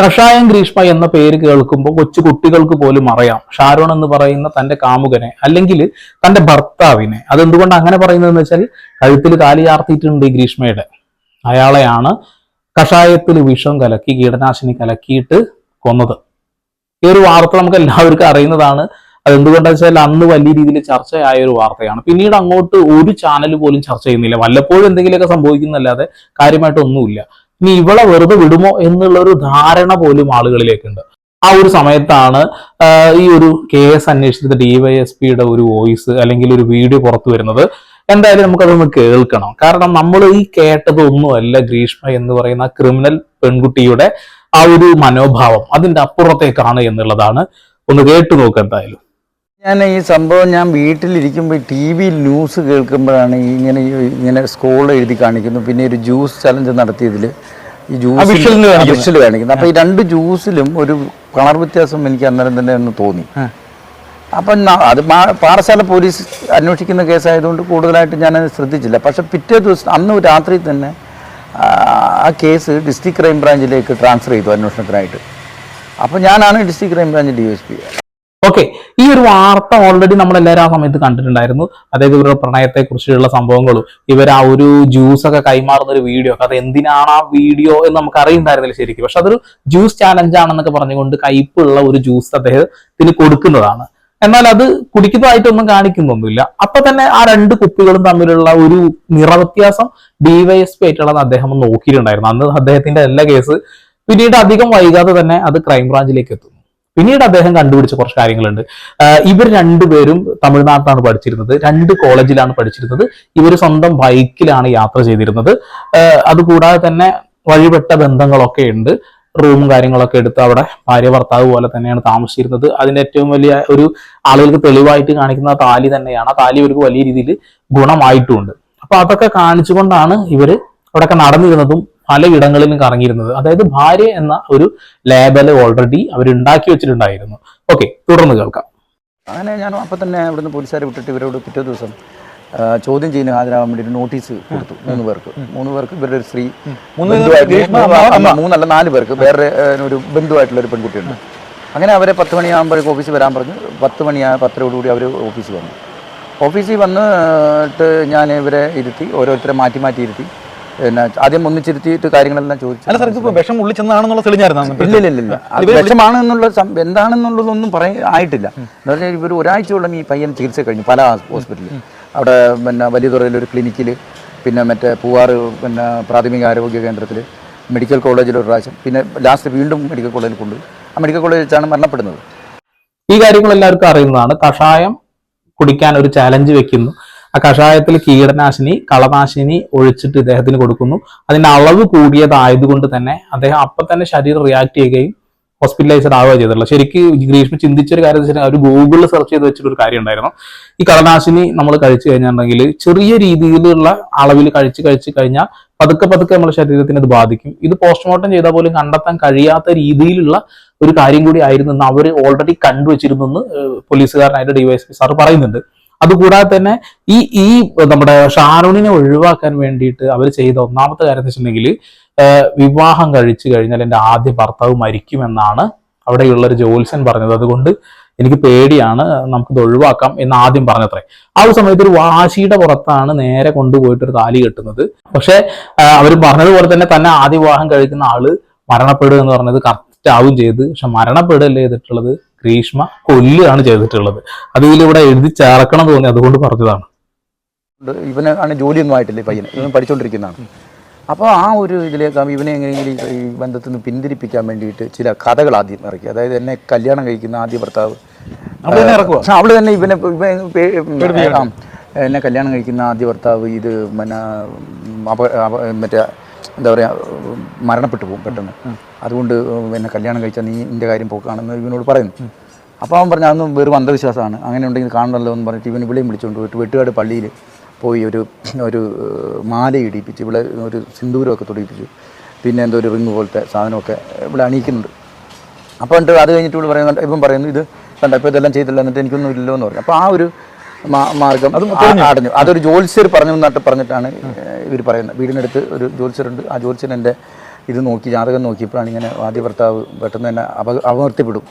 കഷായം ഗ്രീഷ്മ എന്ന പേര് കേൾക്കുമ്പോൾ കൊച്ചു കുട്ടികൾക്ക് പോലും അറിയാം. ഷാരോൺ എന്ന് പറയുന്ന തന്റെ കാമുകനെ അല്ലെങ്കിൽ തന്റെ ഭർത്താവിനെ. അതെന്തുകൊണ്ട് അങ്ങനെ പറയുന്നതെന്ന് വെച്ചാൽ കഴുത്തിൽ കാലി ചാർത്തിയിട്ടുണ്ട് ഈ ഗ്രീഷ്മയുടെ. അയാളെയാണ് കഷായത്തിൽ വിഷം കലക്കി കീടനാശിനി കലക്കിയിട്ട് കൊന്നത്. ഈ ഒരു വാർത്ത നമുക്ക് എല്ലാവർക്കും അറിയുന്നതാണ്. അതെന്തുകൊണ്ടാണെന്ന് വെച്ചാൽ അന്ന് വലിയ രീതിയിൽ ചർച്ചയായ ഒരു വാർത്തയാണ്. പിന്നീട് അങ്ങോട്ട് ഒരു ചാനൽ പോലും ചർച്ച ചെയ്യുന്നില്ല. വല്ലപ്പോഴും എന്തെങ്കിലുമൊക്കെ സംഭവിക്കുന്നല്ലാതെ കാര്യമായിട്ടൊന്നുമില്ല. ഇനി ഇവളെ വെറുതെ വിടുമോ എന്നുള്ള ഒരു ധാരണ പോലും ആളുകളിലേക്കുണ്ട്. ആ ഒരു സമയത്താണ് ഈ ഒരു കേസ് അന്വേഷിച്ചത് ഡിവൈഎസ്പിയുടെ ഒരു വോയിസ് അല്ലെങ്കിൽ ഒരു വീഡിയോ പുറത്തു വരുന്നത്. എന്തായാലും നമുക്കതൊന്ന് കേൾക്കണം. കാരണം നമ്മൾ ഈ കേട്ടതൊന്നുമല്ല ഗ്രീഷ്മ എന്ന് പറയുന്ന ക്രിമിനൽ പെൺകുട്ടിയുടെ ആ ഒരു മനോഭാവം അതിന്റെ അപ്പുറത്തേക്കാണ് എന്നുള്ളതാണ്. ഒന്ന് കേട്ടു നോക്കുക എന്തായാലും. ഞാൻ ഈ സംഭവം ഞാൻ വീട്ടിലിരിക്കുമ്പോൾ ടി വിയിൽ ന്യൂസ് കേൾക്കുമ്പോഴാണ് ഇങ്ങനെ ഇങ്ങനെ സ്കൂൾ എഴുതി കാണിക്കുന്നു. പിന്നെ ഒരു ജ്യൂസ് ചലഞ്ച് നടത്തിയതിൽ ഈ ജ്യൂസ്. വിഷ്വൽ കാണിക്കുന്നു. അപ്പോൾ ഈ രണ്ട് ജ്യൂസിലും ഒരു കളർ വ്യത്യാസം എനിക്ക് അന്നേരം തന്നെ ഒന്ന് തോന്നി. അപ്പം അത് പാറശാല പോലീസ് അന്വേഷിക്കുന്ന കേസായതുകൊണ്ട് കൂടുതലായിട്ട് ഞാൻ അത് ശ്രദ്ധിച്ചില്ല. പക്ഷെ പിറ്റേ ദിവസം അന്ന് രാത്രി തന്നെ ആ, ആ കേസ് ഡിസ്ട്രിക്ട് ക്രൈം ബ്രാഞ്ചിലേക്ക് ട്രാൻസ്ഫർ ചെയ്തു അന്വേഷണത്തിനായിട്ട്. അപ്പോൾ ഞാനാണ് district crime branch D S P okay ഈ ഒരു വാർത്ത ഓൾറെഡി നമ്മൾ എല്ലാവരും ആ സമയത്ത് കണ്ടിട്ടുണ്ടായിരുന്നു. അതായത് ഇവരുടെ പ്രണയത്തെ കുറിച്ചുള്ള സംഭവങ്ങളും ഇവർ ആ ഒരു ജ്യൂസ് ഒക്കെ കൈമാറുന്ന ഒരു വീഡിയോ ഒക്കെ അത് എന്തിനാണ് ആ വീഡിയോ എന്ന് നമുക്ക് അറിയുന്നുണ്ടായിരുന്നില്ല ശരിക്കും. പക്ഷെ അതൊരു ജ്യൂസ് ചാലഞ്ച് ആണെന്നൊക്കെ പറഞ്ഞുകൊണ്ട് കയ്പുള്ള ഒരു ജ്യൂസ് അദ്ദേഹത്തിന് കൊടുക്കുന്നതാണ്. എന്നാൽ അത് കുടിക്കുന്നതായിട്ടൊന്നും കാണിക്കുന്നൊന്നുമില്ല. അപ്പൊ തന്നെ ആ രണ്ട് കുപ്പികളും തമ്മിലുള്ള ഒരു നിറവ്യത്യാസം ഡിവൈഎസ്പി ആയിട്ടുള്ളത് അദ്ദേഹം നോക്കിയിട്ടുണ്ടായിരുന്നു. അന്ന് അദ്ദേഹത്തിന്റെ എല്ലാ കേസ് പിന്നീട് അധികം വൈകാതെ തന്നെ അത് ക്രൈംബ്രാഞ്ചിലേക്ക് എത്തുന്നു. പിന്നീട് അദ്ദേഹം കണ്ടുപിടിച്ച കുറച്ച് കാര്യങ്ങളുണ്ട്. ഇവർ രണ്ടുപേരും തമിഴ്നാട്ടിലാണ് പഠിച്ചിരുന്നത്. രണ്ട് കോളേജിലാണ് പഠിച്ചിരുന്നത്. ഇവർ സ്വന്തം ബൈക്കിലാണ് യാത്ര ചെയ്തിരുന്നത്. അതുകൂടാതെ തന്നെ വഴിപെട്ട ബന്ധങ്ങളൊക്കെ ഉണ്ട്. റൂമും കാര്യങ്ങളൊക്കെ എടുത്ത് അവിടെ ഭാര്യ ഭർത്താവ് പോലെ തന്നെയാണ് താമസിച്ചിരുന്നത്. അതിന്റെ ഏറ്റവും വലിയ ഒരു ആളുകൾക്ക് തെളിവായിട്ട് കാണിക്കുന്ന താലി തന്നെയാണ്. ആ താലി ഇവർക്ക് വലിയ രീതിയിൽ ഗുണമായിട്ടുമുണ്ട് അപ്പൊ അതൊക്കെ കാണിച്ചുകൊണ്ടാണ് ഇവർ അവിടെയൊക്കെ നടന്നിരുന്നതും പലയിടങ്ങളിലും കറങ്ങിയിരുന്നത്. അതായത് ഭാര്യ എന്ന ഒരു ലേബൽ ഓൾറെഡി അവർ ഉണ്ടാക്കി വെച്ചിട്ടുണ്ടായിരുന്നു. ഓക്കെ തുടർന്ന് കേൾക്കാം. അങ്ങനെ ഞാൻ അപ്പം തന്നെ അവിടുന്ന് പോലീസുകാരെ വിട്ടിട്ട് ഇവരോട് പിറ്റേ ദിവസം ചോദ്യം ചെയ്യുന്ന ഹാജരാകാൻ വേണ്ടി ഒരു നോട്ടീസ് കൊടുത്തു മൂന്ന് പേർക്ക്. മൂന്ന് പേർക്ക് ഇവരുടെ ഒരു സ്ത്രീ മൂന്നല്ല നാല് പേർക്ക്. വേറെ ഒരു ബന്ധുവായിട്ടുള്ള ഒരു പെൺകുട്ടിയുണ്ട്. അങ്ങനെ അവരെ പത്ത് മണിയാകുമ്പോഴേക്ക് ഓഫീസിൽ വരാൻ പറഞ്ഞു പത്ത് മണിയാ പത്തരയോടുകൂടി അവർ ഓഫീസിൽ വന്നു. ഓഫീസിൽ വന്നിട്ട് ഞാൻ ഇവരെ ഇരുത്തി ഓരോരുത്തരെ മാറ്റി മാറ്റി ഇരുത്തി. പിന്നെ ആദ്യം ഒന്നിച്ചിരുത്തിയിട്ട് കാര്യങ്ങളെല്ലാം ചോദിച്ചു. അല്ല സാർ ഇപ്പോൾ വിഷം ഉള്ളിൽ തെളിഞ്ഞായിരുന്നു ഇല്ല ഇല്ല ഇല്ല. ഇല്ല അത് വിഷമാണെന്നുള്ള സം- എന്താണെന്നുള്ളതൊന്നും പറയ ആയിട്ടില്ല. എന്ന് പറഞ്ഞാൽ ഇവർ ഒരാഴ്ചയോളം ഈ പയ്യൻ ചികിത്സ കഴിഞ്ഞു പല ഹോസ്പിറ്റലിൽ അവിടെ പിന്നെ വലിയതുറയിൽ ഒരു ക്ലിനിക്കിൽ പിന്നെ മറ്റേ പൂവാറ് പിന്നെ പ്രാഥമിക ആരോഗ്യ കേന്ദ്രത്തിൽ മെഡിക്കൽ കോളേജിൽ ഒരു പ്രാവശ്യം പിന്നെ ലാസ്റ്റ് വീണ്ടും മെഡിക്കൽ കോളേജിൽ കൊണ്ടുപോയി ആ മെഡിക്കൽ കോളേജിൽ വെച്ചാണ് മരണപ്പെടുന്നത്. ഈ കാര്യങ്ങൾ എല്ലാവർക്കും അറിയുന്നതാണ്. കഷായം കുടിക്കാൻ ഒരു ചാലഞ്ച് വെക്കുന്നു. ആ കഷായത്തിൽ കീടനാശിനി കളനാശിനി ഒഴിച്ചിട്ട് ഇദ്ദേഹത്തിന് കൊടുക്കുന്നു. അതിന്റെ അളവ് കൂടിയതായതുകൊണ്ട് തന്നെ അദ്ദേഹം അപ്പം തന്നെ ശരീരം റിയാക്ട് ചെയ്യുകയും ഹോസ്പിറ്റലൈസ്ഡ് ആവുക ചെയ്തിട്ടുള്ളത്. ശരിക്ക് ഗ്രീഷ്മ ചിന്തിച്ചൊരു കാര്യം വെച്ചാൽ അവർ ഗൂഗിളിൽ സെർച്ച് ചെയ്ത് വെച്ചിട്ടൊരു കാര്യം ഉണ്ടായിരുന്നു. ഈ കളനാശിനി നമ്മൾ കഴിച്ചു കഴിഞ്ഞിട്ടുണ്ടെങ്കിൽ ചെറിയ രീതിയിലുള്ള അളവിൽ കഴിച്ച് കഴിച്ച് കഴിഞ്ഞാൽ പതുക്കെ പതുക്കെ നമ്മുടെ ശരീരത്തിന് ഇത് ബാധിക്കും. ഇത് പോസ്റ്റ്മോർട്ടം ചെയ്താൽ പോലും കണ്ടെത്താൻ കഴിയാത്ത രീതിയിലുള്ള ഒരു കാര്യം കൂടി ആയിരുന്നു എന്ന് അവർ ഓൾറെഡി കണ്ടുവച്ചിരുന്നു എന്ന് ഏഹ് പോലീസുകാരനായിട്ട് ഡിവൈഎസ്പി സാർ പറയുന്നുണ്ട്. അതുകൂടാതെ തന്നെ ഈ ഈ നമ്മുടെ ഷാരൂണിനെ ഒഴിവാക്കാൻ വേണ്ടിയിട്ട് അവർ ചെയ്ത ഒന്നാമത്തെ കാര്യം എന്ന് വെച്ചിട്ടുണ്ടെങ്കിൽ വിവാഹം കഴിച്ചു കഴിഞ്ഞാൽ എന്റെ ആദ്യ ഭർത്താവ് മരിക്കുമെന്നാണ് അവിടെയുള്ള ഒരു ജോത്സ്യൻ പറഞ്ഞത്. അതുകൊണ്ട് എനിക്ക് പേടിയാണ് നമുക്കിത് ഒഴിവാക്കാം എന്ന് ആദ്യം പറഞ്ഞത്രേ. ആ ഒരു സമയത്ത് ഒരു വാശിയുടെ പുറത്താണ് നേരെ കൊണ്ടുപോയിട്ട് ഒരു താലി കെട്ടുന്നത്. പക്ഷെ അവർ പറഞ്ഞതുപോലെ തന്നെ തന്നെ ആദ്യ വിവാഹം കഴിക്കുന്ന ആൾ മരണപ്പെടുക എന്ന് പറഞ്ഞത് കറക്റ്റ് ആവും ചെയ്ത്. പക്ഷെ മരണപ്പെടുകയല്ലേ ചെയ്തിട്ടുള്ളത്? ഗ്രീഷ്മ കൊല്ലുകയാണ് ചെയ്തിട്ടുള്ളത്. അത് ഇതിലിവിടെ എഴുതി ചേർക്കണം തോന്നി അതുകൊണ്ട് പറഞ്ഞതാണ്. ഇവന് ആണ് ജോലിയൊന്നും ആയിട്ടില്ല ഈ പയ്യന് ഇവൻ പഠിച്ചുകൊണ്ടിരിക്കുന്നതാണ് അപ്പോൾ ആ ഒരു ഇതിലേക്ക് ഇവനെ എങ്ങനെയെങ്കിലും ഈ- ബന്ധത്തിൽ നിന്ന് പിന്തിരിപ്പിക്കാൻ വേണ്ടിയിട്ട് ചില കഥകൾ ആദ്യം ഇറക്കി. അതായത് എന്നെ കല്യാണം കഴിക്കുന്ന ആദ്യ ഭർത്താവ് അവൾ തന്നെ ഇവനെ എന്നെ കല്യാണം കഴിക്കുന്ന ആദ്യ ഭർത്താവ് ഇത് പിന്നെ മറ്റേ എന്താ പറയുക മരണപ്പെട്ടു പോകും പെട്ടെന്ന്. അതുകൊണ്ട് എന്നെ കല്യാണം കഴിച്ചാൽ നീ എന്റെ കാര്യം പോക്കാണെന്ന് ഇവനോട് പറയുന്നു. അപ്പോൾ അവൻ പറഞ്ഞു അതൊന്നും വെറും അന്ധവിശ്വാസമാണ്. അങ്ങനെ ഉണ്ടെങ്കിൽ കാണണമല്ലോ എന്ന് പറഞ്ഞിട്ട് ഇവൻ ഇവിടെയും വിളിച്ചുകൊണ്ട് പോയിട്ട് വെട്ടുകാട് പള്ളിയിൽ പോയി ഒരു ഒരു മാല ഇടിപ്പിച്ച് ഇവിടെ ഒരു സിന്ദൂരമൊക്കെ തൊടിയിപ്പിച്ചു പിന്നെ എന്തോ ഒരു റിങ് പോലത്തെ സാധനമൊക്കെ ഇവിടെ അണിയിക്കുന്നുണ്ട്. അപ്പോൾ എന്നിട്ട് അത് കഴിഞ്ഞിട്ട് ഇവിടെ പറയുന്നുണ്ട് ഇപ്പം പറയുന്നു ഇത് കണ്ട ഇപ്പോൾ ഇതെല്ലാം ചെയ്തില്ല എന്നിട്ട് എനിക്കൊന്നും ഇല്ലല്ലോ എന്ന് പറഞ്ഞു. അപ്പോൾ ആ ഒരു മാർഗം അത് അടഞ്ഞു അതൊരു ജ്യോത്സ്യർ പറഞ്ഞു എന്നിട്ട് പറഞ്ഞിട്ടാണ് ഇവർ പറയുന്നത്. വീടിനടുത്ത് ഒരു ജോത്സ്യരുണ്ട് ആ ജ്യോത്സ്യൻ എന്റെ ഇത് നോക്കി ജാതകം നോക്കിയപ്പോഴാണ് ഇങ്ങനെ ആദ്യ ഭർത്താവ് പെട്ടെന്ന് തന്നെ അപ അപമർത്തിപ്പെടും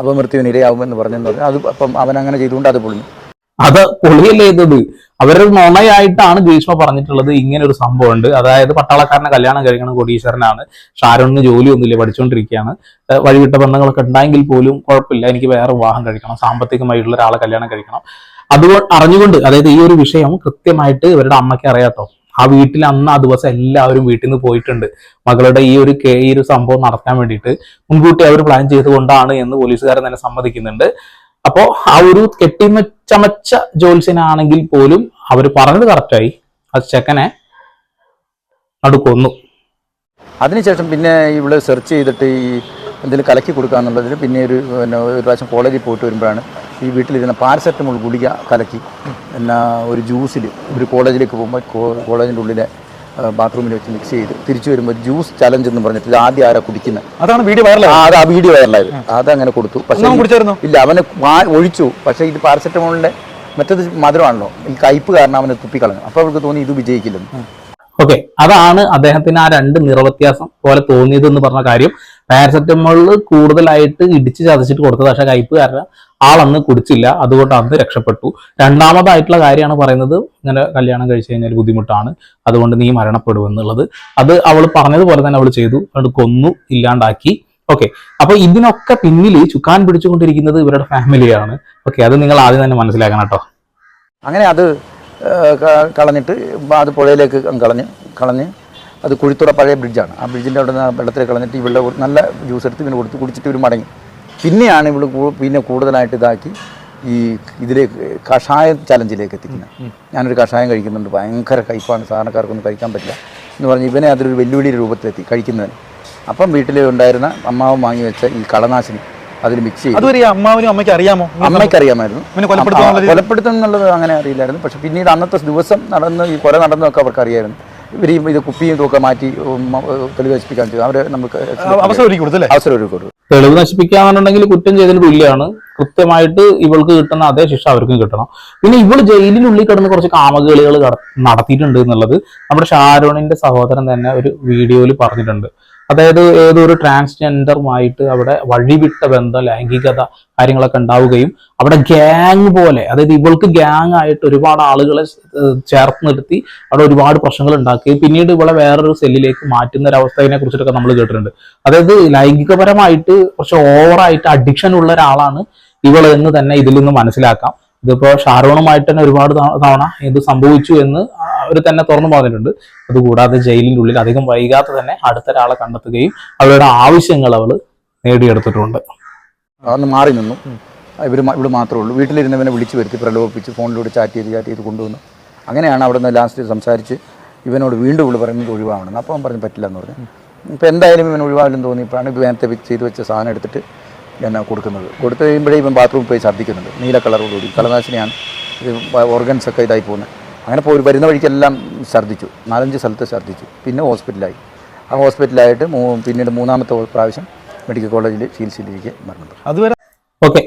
അപമൃത്യുവിന് ഇരയാവുമെന്ന് പറഞ്ഞെന്ന് പറഞ്ഞു. അത് അപ്പം അവൻ അങ്ങനെ ചെയ്തുകൊണ്ട് അത് പൊളിഞ്ഞു. അത് പൊളിയല്ലേ ചെയ്തത്. അവരൊരു നുണയായിട്ടാണ് ഗ്രീഷ്മ പറഞ്ഞിട്ടുള്ളത്. ഇങ്ങനെ ഒരു സംഭവം ഉണ്ട് അതായത് പട്ടാളക്കാരനെ കല്യാണം കഴിക്കണം കോടീശ്വരനാണ്. ഷാരോണിന് ജോലിയൊന്നുമില്ല പഠിച്ചുകൊണ്ടിരിക്കുകയാണ് വഴിവിട്ട ബന്ധങ്ങളൊക്കെ ഉണ്ടെങ്കിൽ പോലും കുഴപ്പമില്ല. എനിക്ക് വേറെ വിവാഹം കഴിക്കണം. സാമ്പത്തികമായിട്ടുള്ള ഒരാളെ കല്യാണം കഴിക്കണം. അതുകൊണ്ട് അറിഞ്ഞുകൊണ്ട് അതായത് ഈ ഒരു വിഷയം കൃത്യമായിട്ട് ഇവരുടെ അമ്മയ്ക്ക് അറിയാട്ടോ. ആ വീട്ടിൽ അന്ന് ആ ദിവസം എല്ലാവരും വീട്ടിൽ നിന്ന് പോയിട്ടുണ്ട്. മകളുടെ ഈ ഒരു കേ- ഈ ഒരു സംഭവം നടത്താൻ വേണ്ടിയിട്ട് മുൻകൂട്ടി അവർ പ്ലാൻ ചെയ്തുകൊണ്ടാണ് എന്ന് പോലീസുകാരൻ തന്നെ സമ്മതിക്കുന്നുണ്ട്. അപ്പോ ആ ഒരു കെട്ടിമച്ചമച്ച ജോത്സ്യനാണെങ്കിൽ പോലും അവർ പറഞ്ഞത് കറക്റ്റായി ആ ചെക്കനെ അടുക്കൊന്നു കൊന്നു. അതിനുശേഷം പിന്നെ ഇവിടെ സെർച്ച് ചെയ്തിട്ട് ഈ എന്തെങ്കിലും കലക്കി കൊടുക്കാന്നുള്ളതിന് പിന്നെ ഒരു പിന്നെ ഒരു പ്രാവശ്യം കോളേജിൽ പോയിട്ട് വരുമ്പോഴാണ് ഈ വീട്ടിലിരുന്ന പാരസെറ്റമോൾ ഗുളിക കലക്കി പിന്നെ ഒരു ജ്യൂസിൽ ഒരു കോളേജിലേക്ക് പോകുമ്പോൾ കോളേജിന്റെ ഉള്ളിലെ ബാത്റൂമിൽ വെച്ച് മിക്സ് ചെയ്ത് തിരിച്ചു വരുമ്പോൾ ജ്യൂസ് ചലഞ്ച് എന്ന് പറഞ്ഞിട്ട് ഇത് ആദ്യം ആരാ കുടിക്കുന്നത് അതാണ് വീഡിയോ വൈറലായി ആ, വീഡിയോ വൈറലായത് അതങ്ങനെ കൊടുത്തു. പക്ഷേ? ഇല്ല അവനെ ഒഴിച്ചു. പക്ഷേ ഇത് പാരസെറ്റമോളിന്റെ മറ്റത് മധുരമാണല്ലോ. ഈ കയ്പ് കാരണം അവനെ തുപ്പിക്കളഞ്ഞു. അപ്പോൾ അവർക്ക് തോന്നി ഇത് വിജയിക്കില്ലെന്ന്. ഓക്കെ. അതാണ് അദ്ദേഹത്തിന് ആ രണ്ട് നിറവ്യത്യാസം പോലെ തോന്നിയത് എന്ന് പറഞ്ഞ കാര്യം. പാരസെറ്റമോളിൽ കൂടുതലായിട്ട് ഇടിച്ച് ചതച്ചിട്ട് കൊടുത്തത് പക്ഷേ കയ്പ് കയ്പുകാരൻ ആളന്ന് കുടിച്ചില്ല അതുകൊണ്ട് അന്ന് രക്ഷപ്പെട്ടു. രണ്ടാമതായിട്ടുള്ള കാര്യമാണ് പറയുന്നത് ഇങ്ങനെ കല്യാണം കഴിച്ചു കഴിഞ്ഞാൽ ബുദ്ധിമുട്ടാണ് അതുകൊണ്ട് നീ മരണപ്പെടും എന്നുള്ളത്. അത് അവൾ പറഞ്ഞതുപോലെ തന്നെ അവൾ ചെയ്തു അത് കൊന്നു ഇല്ലാണ്ടാക്കി. ഓക്കെ അപ്പൊ ഇതിനൊക്കെ പിന്നിൽ ചുക്കാൻ പിടിച്ചുകൊണ്ടിരിക്കുന്നത് ഇവരുടെ ഫാമിലിയാണ് ഓക്കെ അത് നിങ്ങൾ ആദ്യം തന്നെ മനസ്സിലാക്കണം കേട്ടോ. അങ്ങനെ അത് കളഞ്ഞിട്ട് അത് പുഴയിലേക്ക് കളഞ്ഞ് കളഞ്ഞ് അത് കുഴിത്തുറ പഴയ ബ്രിഡ്ജാണ് ആ ബ്രിഡ്ജിന്റെ അവിടെ നിന്ന് വെള്ളത്തിൽ കളഞ്ഞിട്ട് ഇവിടെ നല്ല ജ്യൂസ് എടുത്ത് ഇവന് കൊടുത്ത് കുടിച്ചിട്ട് ഇവർ മടങ്ങി. പിന്നെയാണ് ഇവിടെ പിന്നെ കൂടുതലായിട്ട് ഇതാക്കി ഈ ഇതിലേക്ക് കഷായ ചലഞ്ചിലേക്ക് എത്തിക്കുന്നത്. ഞാനൊരു കഷായം കഴിക്കുന്നുണ്ട് ഭയങ്കര കയ്പാണ് സാധാരണക്കാർക്കൊന്നും കഴിക്കാൻ പറ്റില്ല എന്ന് പറഞ്ഞ് ഇവനെ അതൊരു വെല്ലുവിളി രൂപത്തിലെത്തി കഴിക്കുന്നതിന് അപ്പം വീട്ടിൽ ഉണ്ടായിരുന്ന അമ്മാവും വാങ്ങി വെച്ച ഈ കളനാശിനി അതിൽ മിക്സ് ചെയ്തു. അതുവരെ ഈ അമ്മയ്ക്ക് അറിയാമോ? അമ്മയ്ക്ക് അറിയാമായിരുന്നു. കൊലപ്പെടുത്തുന്നുള്ളത് എന്നുള്ളത് അങ്ങനെ അറിയില്ലായിരുന്നു. പക്ഷെ പിന്നീട് അന്നത്തെ ദിവസം നടന്ന് ഈ കൊല നടന്നതൊക്കെ അവർക്ക് അറിയായിരുന്നു. ഇവർ ഈ ഇത് കുപ്പിയും ഇതൊക്കെ മാറ്റി തെളിവ് നശിപ്പിക്കാൻ ചെയ്തു അവരെ നമുക്ക് അവസരം ഒരുക്കി കൊടുത്തു അവസരം ഒരുക്കി കൊടുത്തു. തെളിവ് നശിപ്പിക്കാന്നുണ്ടെങ്കിൽ കുറ്റം ചെയ്തതിന് തുല്യമാണ് കൃത്യമായിട്ട് ഇവൾക്ക് കിട്ടുന്ന അതേ ശിക്ഷ അവർക്കും കിട്ടണം. പിന്നെ ഇവൾ ജയിലിനുള്ളിൽ കിടന്ന് കുറച്ച് കാമകളികൾ നടത്തിയിട്ടുണ്ട് എന്നുള്ളത് നമ്മുടെ ഷാരോണിന്റെ സഹോദരൻ തന്നെ ഒരു വീഡിയോയിൽ പറഞ്ഞിട്ടുണ്ട്. അതായത് ഏതൊരു ട്രാൻസ്ജെൻഡറുമായിട്ട് അവിടെ വഴിവിട്ട ബന്ധം ലൈംഗികത കാര്യങ്ങളൊക്കെ ഉണ്ടാവുകയും അവിടെ ഗ്യാങ് പോലെ അതായത് ഇവൾക്ക് ഗ്യാങ് ആയിട്ട് ഒരുപാട് ആളുകളെ ചേർത്ത് നിർത്തി അവിടെ ഒരുപാട് പ്രശ്നങ്ങൾ ഉണ്ടാക്കുകയും പിന്നീട് ഇവളെ വേറൊരു സെല്ലിലേക്ക് മാറ്റുന്ന ഒരു അവസ്ഥയെ കുറിച്ചിട്ടൊക്കെ നമ്മൾ കേട്ടിട്ടുണ്ട്. അതായത് ലൈംഗികപരമായിട്ട് കുറച്ച് ഓവറായിട്ട് അഡിക്ഷൻ ഉള്ള ഒരാളാണ് ഇവൾ എന്ന് തന്നെ ഇതിൽ നിന്ന് മനസ്സിലാക്കാം. ഇതിപ്പോ ഷാരോണുമായിട്ട് തന്നെ ഒരുപാട് തവണ ഇത് സംഭവിച്ചു എന്ന് അവർ തന്നെ തുറന്നു പറഞ്ഞിട്ടുണ്ട്. അതുകൂടാതെ ജയിലിന്റെ ഉള്ളിൽ അധികം വൈകാതെ തന്നെ അടുത്ത ഒരാളെ കണ്ടെത്തുകയും അവരുടെ ആവശ്യങ്ങൾ അവൾ നേടിയെടുത്തിട്ടുണ്ട്. അന്ന് മാറി നിന്നു. ഇവർ ഇവിടെ മാത്രമേ ഉള്ളൂ. വീട്ടിലിരുന്നവനെ വിളിച്ചു വരുത്തി പ്രലോഭിപ്പിച്ച് ഫോണിലൂടെ ചാറ്റ് ചെയ്ത് ചാറ്റ് ചെയ്ത് കൊണ്ടുവന്നു. അങ്ങനെയാണ് അവിടെ നിന്ന് ലാസ്റ്റ് സംസാരിച്ച് ഇവനോട് വീണ്ടും ഇവിടെ പറയുന്നത് ഒഴിവാകണം അപ്പോൾ അവൻ പറഞ്ഞു പറ്റില്ല എന്ന് പറഞ്ഞു. ഇപ്പോൾ എന്തായാലും ഇവൻ ഒഴിവാകില്ലെന്ന് തോന്നിയപ്പോഴാണ് നേരത്തെ ചെയ്ത് വെച്ച സാധനം എടുത്തിട്ട് എന്നെ കൊടുക്കുന്നത്. കൊടുത്തു കഴിയുമ്പോഴേ ഇവൻ ബാത്റൂമിൽ പോയി ഛർദ്ദിക്കുന്നുണ്ട്. നീല കളറോടുകൂടി കളനാശിനിയാണ് ഓർഗൻസ് ഒക്കെ ഇതായി പോകുന്നത്. അങ്ങനെ പോയി വരുന്ന വഴിക്കെല്ലാം ഛർദ്ദിച്ചു. നാലഞ്ച് സ്ഥലത്ത് ഛർദ്ദിച്ചു. പിന്നെ ഹോസ്പിറ്റലായി. ആ ഹോസ്പിറ്റലായിട്ട് മൂ പിന്നീട് മൂന്നാമത്തെ പ്രാവശ്യം മെഡിക്കൽ കോളേജിൽ ചികിത്സയിലിരിക്കെ മരണപ്പെട്ടു അതുവരെ ഓക്കെ.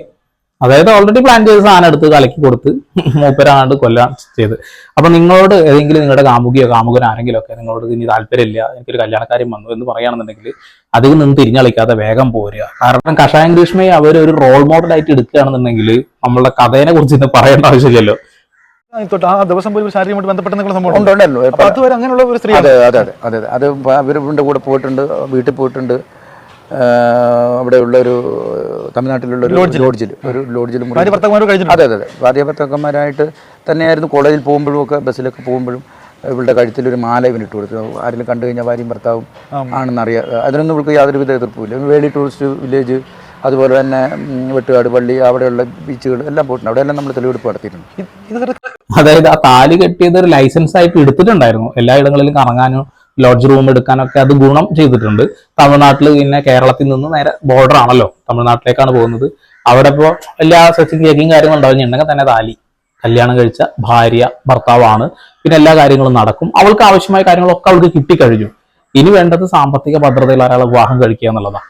അതായത് ഓൾറെഡി പ്ലാൻ ചെയ്ത സാധനം എടുത്ത് കലക്കി കൊടുത്ത് മൂപ്പരാണ്ട് കൊല്ലാൻ ചെയ്ത്. അപ്പൊ നിങ്ങളോട് ഏതെങ്കിലും നിങ്ങളുടെ കാമുകിയോ കാമുകനോ ആരെങ്കിലും ഒക്കെ നിങ്ങളോട് ഇനി താല്പര്യമില്ല എനിക്കൊരു കല്യാണക്കാരും വന്നു എന്ന് പറയുകയാണെന്നുണ്ടെങ്കിൽ അതിൽ നിന്ന് തിരിഞ്ഞളിക്കാതെ വേഗം പോരുക. കാരണം കഷായം ഗ്രീഷ്മയെ അവർ ഒരു റോൾ മോഡലായിട്ട് എടുക്കുകയാണെന്നുണ്ടെങ്കിൽ നമ്മളുടെ കഥേനെ കുറിച്ച് ഇന്ന് പറയേണ്ട ആവശ്യമില്ലല്ലോ. തൊട്ട് ആ ദിവസം പോലും ശാരീരികമായിട്ട് ബന്ധപ്പെട്ട സംഭവം? ഉണ്ടല്ലോ. അതുവരെ അങ്ങനെയുള്ള ഒരു സ്ത്രീ അതെ അതെ അതെ അതെ അതെ. അവരുടെ കൂടെ പോയിട്ടുണ്ട് വീട്ടിൽ പോയിട്ടുണ്ട്. അവിടെയുള്ള ഒരു തമിഴ്നാട്ടിലുള്ള ഒരു ലോഡ്ജിൽ ഒരു ലോഡ്ജിൽ അതെ അതെ അതെ. ഭാര്യ ഭർത്താക്കന്മാരായിട്ട് തന്നെയായിരുന്നു കോളേജിൽ പോകുമ്പോഴും ഒക്കെ ബസ്സിലൊക്കെ പോകുമ്പോഴും ഇവളുടെ കഴുത്തിൽ ഒരു മാല ഇവൻ ഇട്ട് കൊടുത്തു. ആരെങ്കിലും കണ്ടു കഴിഞ്ഞാൽ ഭാര്യയും ഭർത്താവും ആണെന്ന് ആണെന്നറിയാം. അതിനൊന്നും ഇവൾക്ക് യാതൊരുവിധ എതിർപ്പുമില്ല. വേളി ടൂറിസ്റ്റ് വില്ലേജ് അതുപോലെ തന്നെ വെട്ടുകാട് പള്ളി അവിടെയുള്ള ബീച്ചുകൾ എല്ലാം പോയിട്ടുണ്ട്. അവിടെയെല്ലാം നമ്മൾ തെളിവെടുപ്പ് നടത്തിയിട്ടുണ്ട്. അതായത് ആ താലി കെട്ടിയത് ഒരു ലൈസൻസ് ആയിട്ട് എടുത്തിട്ടുണ്ടായിരുന്നു. എല്ലായിടങ്ങളിലും കറങ്ങാനും ലോഡ്ജ് റൂം എടുക്കാനൊക്കെ അത് ഗുണം ചെയ്തിട്ടുണ്ട്. തമിഴ്നാട്ടിൽ പിന്നെ കേരളത്തിൽ നിന്ന് നേരെ ബോർഡർ ആണല്ലോ തമിഴ്നാട്ടിലേക്കാണ് പോകുന്നത്. അവിടെ ഇപ്പോൾ എല്ലാ സച്ചിങ് കേക്കിങ് കാര്യങ്ങളും ഉണ്ടാവുന്നുണ്ടെങ്കിൽ തന്നെ താലി. കല്യാണം കഴിച്ച ഭാര്യ ഭർത്താവാണ്. പിന്നെ എല്ലാ കാര്യങ്ങളും നടക്കും. അവൾക്ക് ആവശ്യമായ കാര്യങ്ങളൊക്കെ അവൾക്ക് കിട്ടിക്കഴിഞ്ഞു. ഇനി വേണ്ടത് സാമ്പത്തിക ഭദ്രതയിൽ ഒരാളെ വിവാഹം കഴിക്കുക എന്നുള്ളതാണ്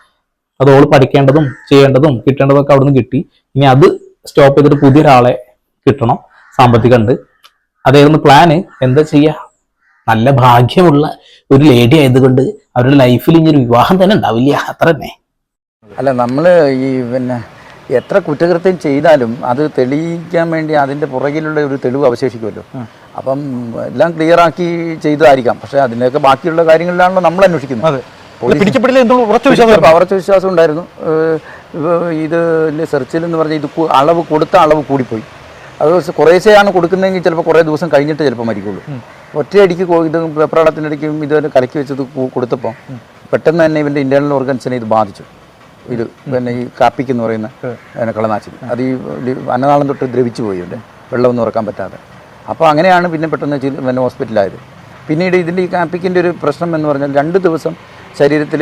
അത് ഓൾ പഠിക്കേണ്ടതും ചെയ്യേണ്ടതും കിട്ടേണ്ടതൊക്കെ അവിടുന്ന് കിട്ടി. ഇനി അത് സ്റ്റോപ്പ് ചെയ്തിട്ട് പുതിയൊരാളെ കിട്ടണം. സാമ്പത്തികം ഉണ്ട് അതായിരുന്നു പ്ലാന് എന്താ ചെയ്യുക നല്ല ഭാഗ്യമുള്ള ഒരു ലേഡി ആയതുകൊണ്ട് അവരുടെ ലൈഫിൽ ഇനി ഒരു വിവാഹം തന്നെ ഉണ്ടാവില്ല. അത്ര തന്നെ അല്ല നമ്മൾ ഈ പിന്നെ എത്ര കുറ്റകൃത്യം ചെയ്താലും അത് തെളിയിക്കാൻ വേണ്ടി അതിന്റെ പുറകിലുള്ള ഒരു തെളിവ് അവശേഷിക്കുമല്ലോ. അപ്പം എല്ലാം ക്ലിയർ ആക്കി ചെയ്തതായിരിക്കാം. പക്ഷേ അതിന്റെയൊക്കെ ബാക്കിയുള്ള കാര്യങ്ങളിലാണല്ലോ നമ്മൾ അന്വേഷിക്കുന്നത്. ഉറച്ച വിശ്വാസം ഉണ്ടായിരുന്നു. ഇത് സെർച്ചിൽ എന്ന് പറഞ്ഞാൽ ഇത് അളവ് കൊടുത്ത അളവ് കൂടിപ്പോയി. അത് കുറേശ്ശെയാണ് കൊടുക്കുന്നതെങ്കിൽ ചിലപ്പോൾ കുറേ ദിവസം കഴിഞ്ഞിട്ട് ചിലപ്പോൾ മരിക്കുള്ളൂ. ഒറ്റയടിക്ക് ഇത് വെപ്രാളത്തിനിടയ്ക്കും ഇത് കലക്കി വെച്ചത് കൊടുത്തപ്പോൾ പെട്ടെന്ന് തന്നെ ഇവന്റെ ഇന്റേർണൽ ഓർഗൻസിനെ ഇത് ബാധിച്ചു. ഇത് പിന്നെ ഈ കാപ്പിക്ക് എന്ന് പറയുന്ന പിന്നെ കളനാശിനി. അത് ഈ അന്നനാളം തൊട്ട് ദ്രവിച്ചു പോയി ഇവന്റെ. വെള്ളമൊന്നും ഉറക്കാൻ പറ്റാതെ. അപ്പോൾ അങ്ങനെയാണ് പിന്നെ പെട്ടെന്ന് പിന്നെ ഹോസ്പിറ്റലായത് പിന്നീട് ഇതിന്റെ ഈ കാപ്പിക്കിന്റെ ഒരു പ്രശ്നം എന്ന് പറഞ്ഞാൽ രണ്ട് ദിവസം ശരീരത്തിൽ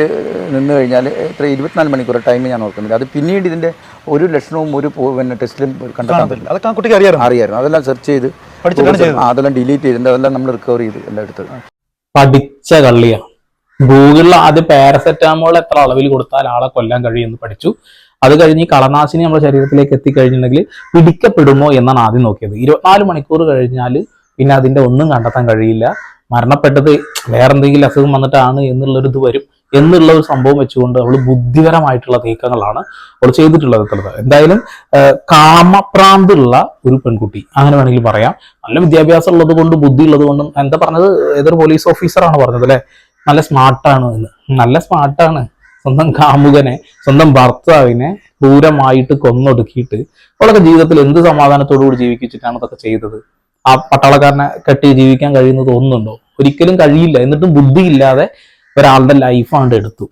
നിന്ന് കഴിഞ്ഞാൽ ഇത്ര ഇരുപത്തിനാല് മണിക്കൂർ ടൈം ഞാൻ ഓർക്കുന്നില്ല. അത് പിന്നീട് ഇതിന്റെ ഒരു ലക്ഷണവും ഒരു പിന്നെ ടെസ്റ്റിലും കണ്ടെത്താൻ പറ്റില്ല. അതൊക്കെ കുട്ടിക്ക് അറിയായിരുന്നു. അതെല്ലാം സെർച്ച് ചെയ്ത് അതെല്ലാം ഡിലീറ്റ് ചെയ്തിട്ട് അതെല്ലാം നമ്മൾ റിക്കവർ ചെയ്ത് എല്ലാം എടുത്തത് പഠിച്ച കള്ളിയാണ് ഗൂഗിളിൽ ആദ്യം പാരസെറ്റാമോൾ എത്ര അളവിൽ കൊടുത്താൽ ആളെ കൊല്ലാൻ കഴിയുമെന്ന് പഠിച്ചു. അത് കഴിഞ്ഞ് ഈ കളനാശിനി നമ്മുടെ ശരീരത്തിലേക്ക് എത്തിക്കഴിഞ്ഞിട്ടുണ്ടെങ്കിൽ പിടിക്കപ്പെടുമോ എന്നാണ് ആദ്യം നോക്കിയത്. ഇരുപത്തിനാല് മണിക്കൂർ കഴിഞ്ഞാൽ പിന്നെ അതിന്റെ ഒന്നും കണ്ടെത്താൻ കഴിയില്ല. മരണപ്പെട്ടത് വേറെന്തെങ്കിലും അസുഖം വന്നിട്ടാണ് എന്നുള്ളൊരു ഇത് വരും എന്നുള്ള ഒരു സംഭവം വെച്ചുകൊണ്ട് അവൾ ബുദ്ധിപരമായിട്ടുള്ള നീക്കങ്ങളാണ് അവൾ ചെയ്തിട്ടുള്ളത് എത്തുള്ളത് എന്തായാലും കാമപ്രാന്തുള്ള ഒരു പെൺകുട്ടി അങ്ങനെ വേണമെങ്കിൽ പറയാം. നല്ല വിദ്യാഭ്യാസം ഉള്ളത് കൊണ്ടും ബുദ്ധി ഉള്ളത് കൊണ്ടും എന്താ പറഞ്ഞത്? ഏതൊരു പോലീസ് ഓഫീസറാണ് പറഞ്ഞത് അല്ലെ? നല്ല സ്മാർട്ടാണ് എന്ന്. നല്ല സ്മാർട്ടാണ് സ്വന്തം കാമുകനെ സ്വന്തം ഭർത്താവിനെ ക്രൂരമായിട്ട് കൊന്നൊടുക്കിയിട്ട് അവളൊക്കെ ജീവിതത്തിൽ എന്ത് സമാധാനത്തോടു കൂടി ജീവിപ്പിച്ചിട്ടാണ് അതൊക്കെ ചെയ്തത്? ആ പട്ടാളക്കാരനെ കെട്ടി ജീവിക്കാൻ കഴിയുന്ന തോന്നുന്നുണ്ടോ? ഒരിക്കലും കഴിയില്ല. എന്നിട്ടും ബുദ്ധിയില്ലാതെ ഒരാളുടെ ലൈഫാണ്ട് എടുത്തു.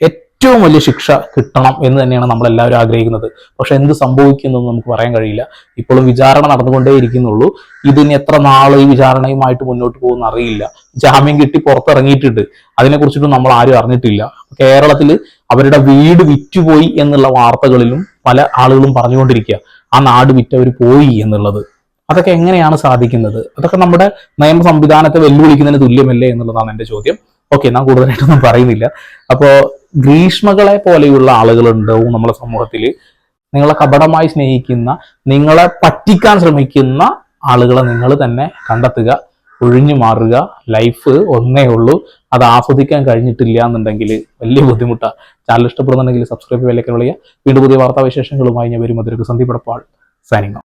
ഏറ്റവും വലിയ ശിക്ഷ കിട്ടണം എന്ന് തന്നെയാണ് നമ്മൾ എല്ലാവരും ആഗ്രഹിക്കുന്നത്. പക്ഷെ എന്ത് സംഭവിക്കുന്നു നമുക്ക് പറയാൻ കഴിയില്ല. ഇപ്പോഴും വിചാരണ നടന്നുകൊണ്ടേ ഇരിക്കുന്നുള്ളൂ. ഇതിന് എത്ര നാൾ ഈ വിചാരണയുമായിട്ട് മുന്നോട്ട് പോകുന്ന അറിയില്ല ജാമ്യം കിട്ടി പുറത്തിറങ്ങിയിട്ടുണ്ട്. അതിനെക്കുറിച്ചിട്ടും നമ്മൾ ആരും അറിഞ്ഞിട്ടില്ല. കേരളത്തിൽ അവരുടെ വീട് വിറ്റുപോയി എന്നുള്ള വാർത്തകളിലും പല ആളുകളും പറഞ്ഞുകൊണ്ടിരിക്കുക. ആ നാട് വിറ്റവർ പോയി എന്നുള്ളത്. അതൊക്കെ എങ്ങനെയാണ് സാധിക്കുന്നത്? അതൊക്കെ നമ്മുടെ നിയമ സംവിധാനത്തെ വെല്ലുവിളിക്കുന്നതിന് തുല്യമല്ലേ എന്നുള്ളതാണ് എന്റെ ചോദ്യം. ഓക്കെ ഞാൻ കൂടുതലായിട്ടൊന്നും പറയുന്നില്ല. അപ്പോ ഗ്രീഷ്മകളെ പോലെയുള്ള ആളുകളുണ്ടാവും നമ്മുടെ സമൂഹത്തിൽ നിങ്ങളെ കപടമായി സ്നേഹിക്കുന്ന നിങ്ങളെ പറ്റിക്കാൻ ശ്രമിക്കുന്ന ആളുകളെ നിങ്ങൾ തന്നെ കണ്ടെത്തുക ഒഴിഞ്ഞു മാറുക. ലൈഫ് ഒന്നേ ഉള്ളൂ. അത് ആസ്വദിക്കാൻ കഴിഞ്ഞിട്ടില്ല എന്നുണ്ടെങ്കിൽ വലിയ ബുദ്ധിമുട്ടാണ് ചാനൽ ഇഷ്ടപ്പെടുന്നുണ്ടെങ്കിൽ സബ്സ്ക്രൈബ് വിലക്കാൻ വിളിക്കുക വീണ്ടും പുതിയ വാർത്താവിശേഷങ്ങളുമായി ഞാൻ വരും അതിലേക്ക് സന്ധിപ്പെടപ്പാൾ സൈനിങ്